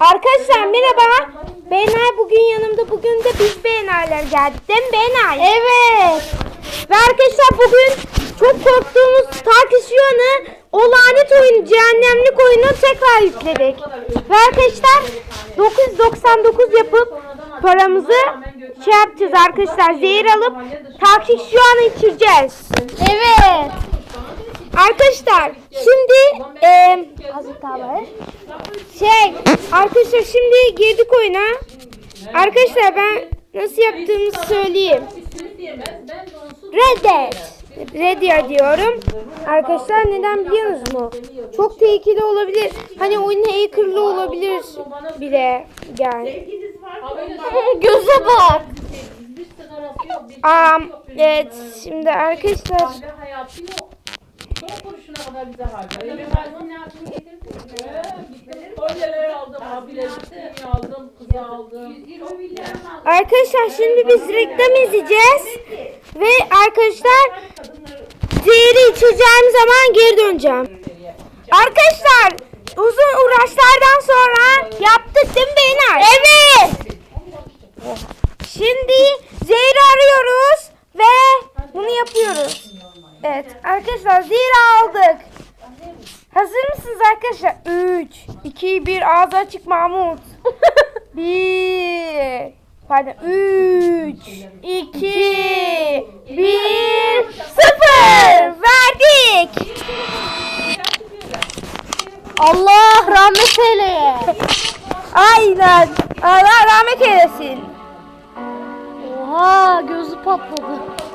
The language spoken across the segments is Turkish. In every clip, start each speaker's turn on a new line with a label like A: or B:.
A: Arkadaşlar merhaba. Benay bugün yanımda. Bugün de biz Benaylar geldik değil mi Benay? Evet. Ve arkadaşlar bugün çok korktuğumuz tartışıyorunu o lanet oyunu cehennemlik oyunu tekrar yükledik. Ve arkadaşlar 999 yapıp paramızı şey yapacağız arkadaşlar. Zehir alıp an içireceğiz. Evet. Arkadaşlar şimdi e, şey arkadaşlar şimdi girdik oyuna. Arkadaşlar ben nasıl yaptığımı söyleyeyim. Reddet. Redia diyorum. Arkadaşlar neden biliyorsunuz mu? Çok tehlikeli olabilir. Hani oyun hackerlı olabilir bile yani. Göze bak. Am, evet şimdi arkadaşlar
B: Son kuruşuna kadar bize harcıyor. Ben ne yaptım getirdim. Kolyeler aldım, abilerini aldım, kızı aldım.
A: Arkadaşlar şimdi biz reklam izleyeceğiz. Ve arkadaşlar zehri içeceğim zaman geri döneceğim. Arkadaşlar uzun uğraşlardan sonra yaptık değil mi Beyler? Evet. Şimdi zehri arıyoruz ve bunu yapıyoruz. Evet arkadaşlar zehri aldık. Hazır mısınız arkadaşlar? 3, 2, 1 ağzı açık Mahmut. 1 Pardon 3 2 1 0 Verdik. Allah rahmet eyle. Aynen. Allah rahmet eylesin.
C: Oha gözü patladı.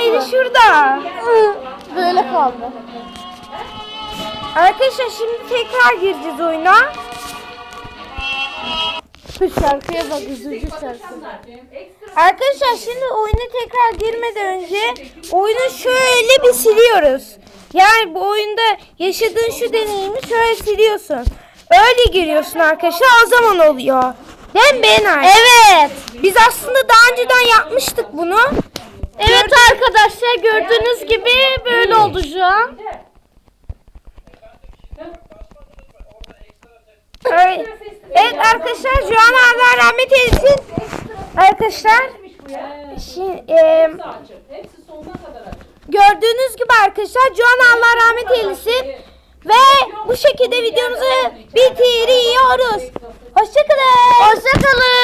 A: Eli şurada.
C: Böyle kaldı.
A: Arkadaşlar şimdi tekrar gireceğiz oyuna.
C: Şu şarkıya bak üzücü şarkı.
A: Arkadaşlar şimdi oyuna tekrar girmeden önce oyunu şöyle bir siliyoruz. Yani bu oyunda yaşadığın şu deneyimi şöyle siliyorsun. Öyle giriyorsun arkadaşlar o zaman oluyor. Değil mi Benay? Evet. Biz aslında daha önceden yapmıştık bunu.
C: Evet arkadaşlar gördüğünüz gibi böyle oldu şu an.
A: Evet, evet arkadaşlar şu an Allah rahmet eylesin. Arkadaşlar şimdi, e,
B: kadar açık.
A: gördüğünüz gibi arkadaşlar şu an Allah rahmet eylesin. Ve bu şekilde videomuzu bitiriyoruz. Hoşçakalın. Hoşçakalın.